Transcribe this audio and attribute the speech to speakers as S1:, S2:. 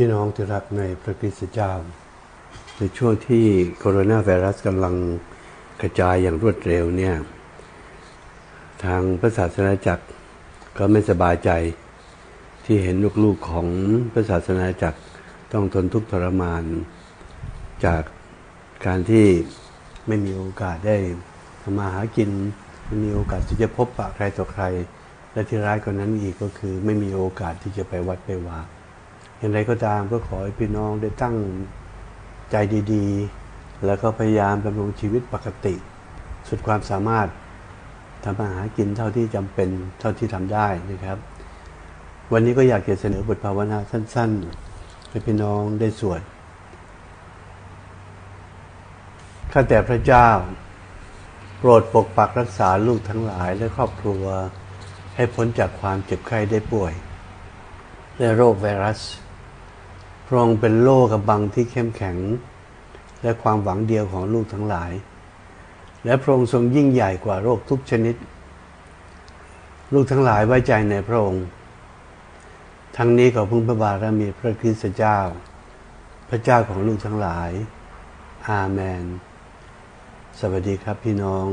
S1: พี่น้องที่รักในพระคริสต์เจ้า ในช่วงที่โคโรนาไวรัสกำลังกระจายอย่างรวดเร็วเนี่ย ทางพระศาสนาจักรก็ไม่สบายใจที่เห็นลูกๆของพระศาสนาจักรต้องทนทุกข์ทรมาน จากการที่ไม่มีโอกาสได้ทำมาหากินไม่มีโอกาสที่จะพบปะใครต่อใคร และที่ร้ายกว่านั้นอีกก็คือไม่มีโอกาสที่จะไปวัดไปวา อย่างไรก็ตามก็ขอให้พี่น้องได้ตั้งใจดีๆ แล้วก็พยายามดำรงชีวิตปกติ สุดความสามารถทำมาหากินเท่าที่จำเป็นเท่าที่ทำได้นะครับ วันนี้ก็อยากจะเสนอบทภาวนาสั้น ๆ ให้พี่น้องได้สวดข้าแต่พระเจ้า โปรดปกปักรักษาลูกทั้งหลายและครอบครัว ให้พ้นจากความเจ็บไข้ได้ป่วย และโรคไวรัส พระองค์เป็นโล่กำบังที่เข้มแข็ง และความหวังเดียวของลูกทั้งหลาย และพระองค์ทรงยิ่งใหญ่กว่าโรคทุกชนิด ลูกทั้งหลายไว้ใจในพระองค์ ทั้งนี้ขอพึ่งพระบารมีพระคริสต์เจ้า พระเจ้าของลูกทั้งหลาย อาเมน สวัสดีครับพี่น้อง